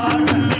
Thank.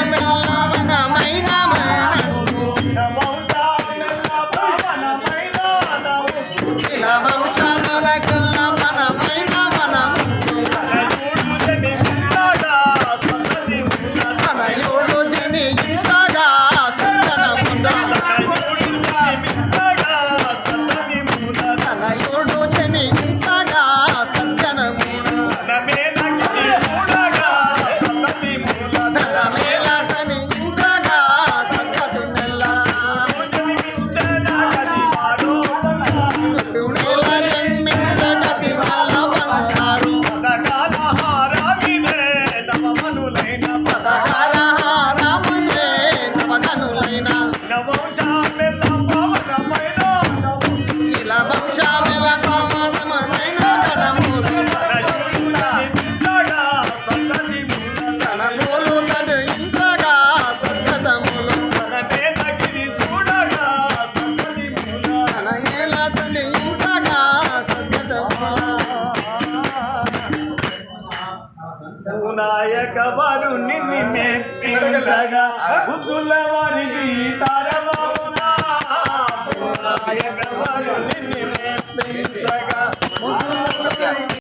Amen. నాయక వారు నిన్ను మెప్పించగా బుద్ధుల వారి తారా